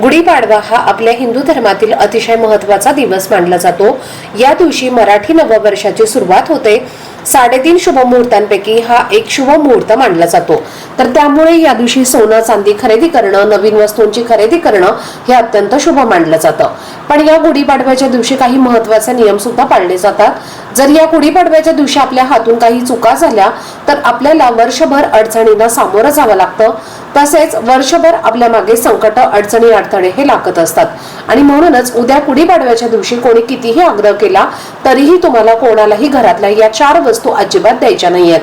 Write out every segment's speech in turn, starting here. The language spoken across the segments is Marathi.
गुढीपाडवा हा आपल्या हिंदू धर्मातील अतिशय महत्त्वाचा दिवस मानला जातो. या दिवशी मराठी नववर्षाची सुरुवात होते. साडेतीन शुभ मुहूर्तांपैकी हा एक शुभ मुहूर्त मानला जातो. तर त्यामुळे या दिवशी सोनं चांदी खरेदी करणं नवीन वस्तूंची खरेदी करणं हे अत्यंत शुभ मानलं जातं. पण या गुढीपाडव्याच्या दिवशी काही महत्त्वाचे नियम सुद्धा पाळले जातात. जर या गुढीपाडव्याच्या दिवशी आपल्या हातून काही चुका झाल्या तर आपल्याला वर्षभर अडचणींना सामोरं जावं लागतं. तसेच वर्षभर आपल्या मागे संकट अडचणी अडथळे हे लागत असतात. आणि म्हणूनच उद्या गुढीपाडव्याच्या दिवशी कोणी कितीही आग्रह केला तरीही तुम्हाला कोणालाही घरातल्या या चार वस्तू अजिबात द्यायच्या नाहीयेत.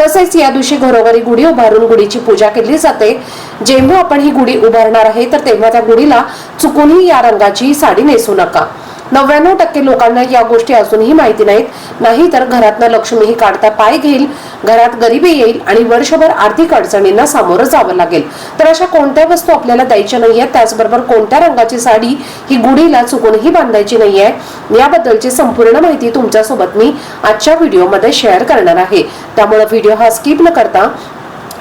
तसेच या दिवशी घरोघरी गुढी उभारून गुढीची पूजा केली जाते. जेव्हा आपण ही गुढी उभारणार आहे तर तेव्हा त्या गुढीला चुकूनही या रंगाची साडी नेसू नका. नव्याण्णव टक्के लोकांना या गोष्टी अजूनही माहिती नाहीत. नाही तर घरातनं लक्ष्मीही काढता पाय घेईल घरात गरिबी येईल आणि वर्षभर आर्थिक अडचणींना सामोरं जावं लागेल. तर अशा कोणत्या वस्तू आपल्याला द्यायच्या नाहीये त्याचबरोबर कोणत्या रंगाची साडी ही गुढीला चुकूनही बांधायची नाहीये याबद्दलची संपूर्ण माहिती तुमच्यासोबत मी आजच्या व्हिडिओमध्ये शेअर करणार आहे. त्यामुळे व्हिडिओ हा स्किप न करता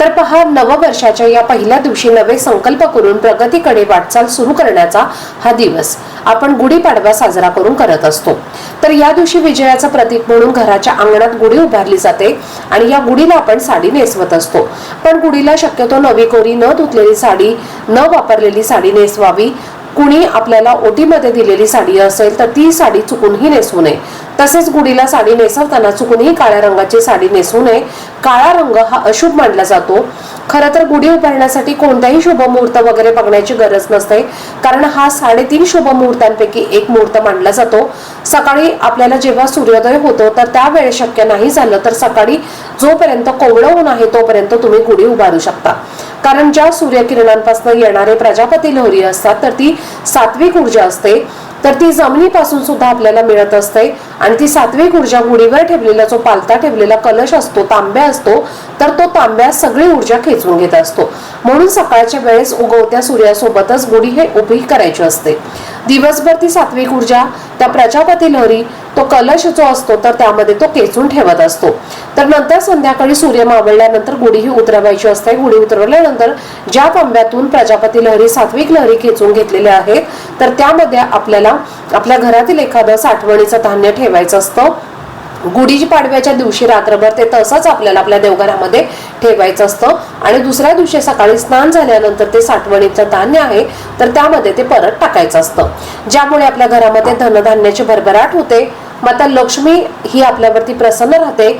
तर पहा नववर्षाच्या या पहिल्या दिवशी नवे संकल्प करून प्रगतीकडे वाटचाल सुरू करण्याचा हा दिवस आपण गुढीपाडवा साजरा करून करत असतो. तर या दिवशी विजयाचं प्रतीक म्हणून घराच्या अंगणात गुढी उभारली जाते आणि या गुढीला आपण साडी नेसवत असतो. पण गुढीला शक्यतो नवी कोरी न धुतलेली साडी न वापरलेली साडी नेसवावी कुणी आपल्याला ओटीमध्ये दिलेली साडी असेल तर ती साडी चुकूनही नेसू नये. तसेच गुढीला साडी नेसवताना चुकूनही काळ्या रंगाची साडी नेसू नये. काळा रंग हा अशुभ मानला जातो. खरं तर गुढी उभारण्यासाठी कोणत्याही शुभ मुहूर्त वगैरे बघण्याची गरज नसते. कारण हा साडेतीन शुभ मुहूर्तांपैकी एक मुहूर्त मानला जातो. सकाळी आपल्याला जेव्हा सूर्योदय होतो तर त्यावेळेस शक्य नाही झालं तर सकाळी जोपर्यंत कोवळं ऊन आहे तोपर्यंत तुम्ही गुढी उभारू शकता. कारण ज्या सूर्यकिरणांपासून येणारे प्रजापती लहरी असतात तर ती सात्विक ऊर्जा असते. तर ती जमिनीपासून सुद्धा आपल्याला मिळत असते. आणि ती सात्विक ऊर्जा गुढीवर ठेवलेला जो पालता ठेवलेला कलश असतो तांब्या असतो तर तो तांब्या सगळी ऊर्जा खेचून घेत असतो. म्हणून सकाळच्या वेळेस उगवत्या सूर्यासोबतच गुढी हे उभी करायची असते. दिवसभर ती सात्विक ऊर्जा त्या प्रजापती लहरी तो कलश जो असतो तर त्यामध्ये तो केचून ठेवत असतो. तर नंतर संध्याकाळी सूर्य मावळल्यानंतर गुढी ही उतरवायची असते. गुढी उतरवल्यानंतर ज्या तांब्यातून प्रजापती लहरी सात्विक लहरी खेचून घेतलेल्या आहेत तर त्यामध्ये आपल्याला आपल्या घरातील एखादं साठवणीचं धान्य ठेव ठेवायचं असतं. गुढी पाडव्याच्या दिवशी रात्रभर ते तसंच आपल्याला आपल्या देवघरामध्ये ठेवायचं असतं. आणि दुसऱ्या दिवशी सकाळी स्नान झाल्यानंतर ते साठवणीचं धान्य आहे तर त्यामध्ये ते परत टाकायचं असतं. ज्यामुळे आपल्या घरामध्ये धनधान्याची भरभराट होते. माता लक्ष्मी ही आपल्यावरती प्रसन्न राहते.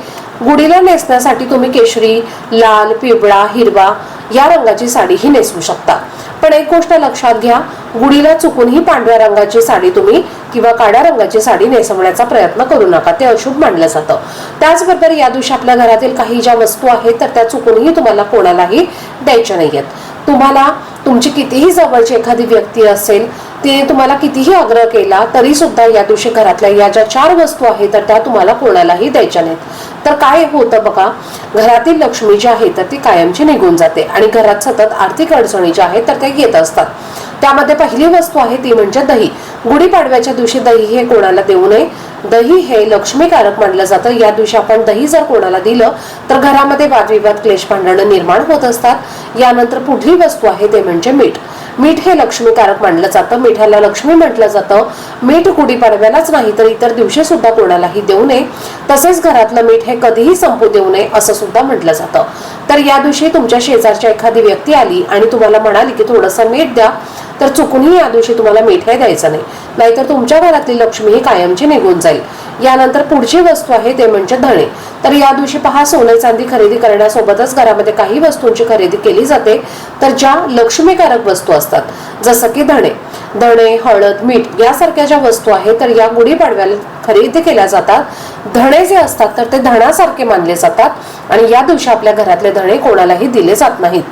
गुढीला नेसण्यासाठी तुम्ही केशरी लाल पिवळा हिरवा या रंगाची साडी ही नेसू शकता. पण एक गोष्ट लक्षात घ्या गुढीला चुकूनही पांढऱ्या रंगाची साडी तुम्ही किंवा काळ्या रंगाची साडी नेसवण्याचा प्रयत्न करू नका ते अशुभ मानलं जातं. त्याचबरोबर या दिवशी आपल्या घरातील काही ज्या वस्तू आहेत तर त्या चुकूनही तुम्हाला कोणालाही द्यायच्या नाहीयेत. तुम्हाला तुमची कितीही जवळची एखादी व्यक्ती असेल तिने तुम्हाला कितीही आग्रह केला तरी सुद्धा या दिवशी घरातल्या या ज्या चार वस्तू आहेत तर त्या तुम्हाला कोणालाही द्यायच्या नाहीत. तर काय होतं बघा घरातील लक्ष्मी जी आहे तर ती कायमची निघून जाते आणि घरात सतत आर्थिक अडचणी ज्या आहेत तर त्या येत असतात. त्यामध्ये पहिली वस्तू आहे ती म्हणजे दही. गुढीपाडव्याच्या दिवशी दही हे कोणाला देऊ नये? दही हे लक्ष्मीकारक मानलं जातं. या दिवशी आपण दही जर कोणाला दिलं तर घरामध्ये वादविवाद क्लेश भांडणं निर्माण होत असतात. यानंतर पुढली वस्तू आहे ते म्हणजे मीठ. मीठ हे लक्ष्मीकारक मानलं जातं. मिठाला लक्ष्मी म्हटलं जातं. मीठ गुढीपाडव्यालाच नाही तर इतर दिवशी सुद्धा कोणालाही देऊ नये. तसेच घरातलं मीठ हे कधीही संपू देऊ नये असं सुद्धा म्हटलं जातं. तर या दिवशी तुमच्या शेजारच्या एखादी व्यक्ती आली आणि तुम्हाला म्हणाली की थोडंसं मीठ द्या तर चुकूनही या दिवशी तुम्हाला मिठाई द्यायचा द्यायचं नाही. नाहीतर तुमच्या घरातली लक्ष्मी ही कायमची निघून जाईल. यानंतर पुढची वस्तू आहे ते म्हणजे धणे. तर या दिवशी पहा सोने चांदी खरेदी करण्यासोबतच घरामध्ये काही वस्तूंची खरेदी केली जाते. तर ज्या लक्ष्मीकारक वस्तू असतात जसं की धणे. धणे हळद मीठ यासारख्या ज्या वस्तू आहेत तर या गुढीपाडव्याला खरेदी केल्या जातात. धणे जे असतात तर ते धणासारखे मानले जातात आणि या दिवशी आपल्या घरातले धणे कोणालाही दिले जात नाहीत.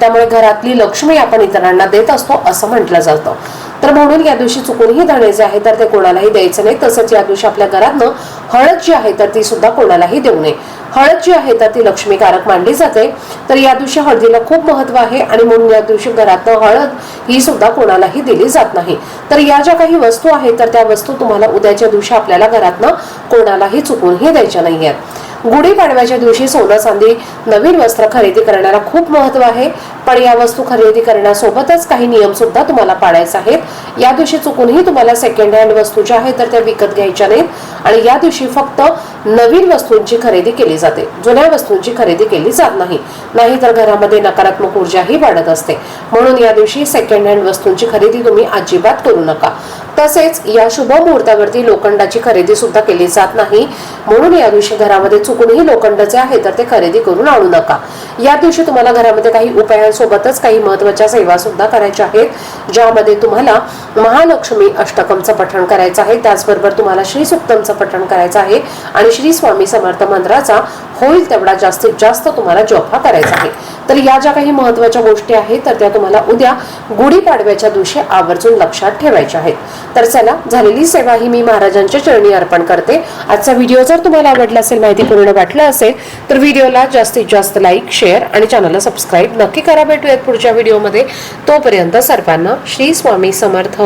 त्यामुळे घरातली लक्ष्मी आपण इतरांना देत असतो असं म्हटलं जातं. तर म्हणून या दिवशी चुकूनही धणे जे आहे तर ते कोणालाही द्यायचं नाही. तसंच या दिवशी आपल्या घरातनं हळद जी आहे तर ती सुद्धा कोणालाही देऊ नये. हळद जी आहे तर ती लक्ष्मीकारक मानली जाते. तर या दिवशी हळदीला खूप महत्त्व आहे आणि म्हणून या दिवशी घरातनं हळद ही सुद्धा कोणालाही दिली जात नाही. तर या ज्या काही वस्तू आहेत तर त्या वस्तू तुम्हाला उद्याच्या दिवशी आपल्याला घरातनं कोणालाही चुकूनही द्यायच्या नाही आहेत गुढीपाडव्याच्या दिवशी सोनं चांदी नवीन वस्त्र खरेदी करण्याला खूप महत्त्व आहे. पण या वस्तू खरेदी करण्यासोबतच काही नियम सुद्धा तुम्हाला पाळायचे आहेत. या दिवशी चुकूनही तुम्हाला सेकंड हँड वस्तू ज्या आहेत तर त्या विकत घ्यायच्या नाहीत. आणि या दिवशी फक्त नवीन वस्तूंची खरेदी केली जाते. जुन्या वस्तूंची खरेदी केली जात नाही. नाहीतर घरामध्ये नकारात्मक ऊर्जाही वाढत असते. म्हणून या दिवशी सेकंड हँड वस्तूंची खरेदी तुम्ही अजिबात करू नका. तसेच या शुभ मुहूर्तावरती लोखंडाची खरेदी सुद्धा केली जात नाही. म्हणून या दिवशी घरामध्ये चुकूनही लोखंड आहे तर ते खरेदी करून आणू नका. या दिवशी तुम्हाला घरामध्ये काही उपायांसोबतच काही महत्त्वाच्या सेवा सुद्धा करायच्या आहेत ज्यामध्ये तुम्हाला महालक्ष्मी अष्टकमचं पठण करायचं आहे. त्याचबरोबर तुम्हाला श्री सुक्तमचं पठण करायचं आहे आणि श्री स्वामी समर्थ मंत्राचा होईल तेवढा जास्तीत जास्त तुम्हाला जॉब हा करायचा आहे. तर या ज्या काही महत्त्वाच्या गोष्टी आहेत तर त्या तुम्हाला उद्या गुढीपाडव्याच्या दिवशी आवर्जून लक्षात ठेवायच्या आहेत. तर चला झालेली सेवा ही मी महाराजांच्या चरणी अर्पण करते. आजचा व्हिडिओ जर तुम्हाला आवडला असेल माहिती पूर्ण वाटलं असेल तर व्हिडिओला जास्तीत जास्त लाईक शेअर आणि चॅनलला सबस्क्राईब नक्की करा. भेटूयात पुढच्या व्हिडिओमध्ये. तोपर्यंत सर्वांना श्री स्वामी समर्थ.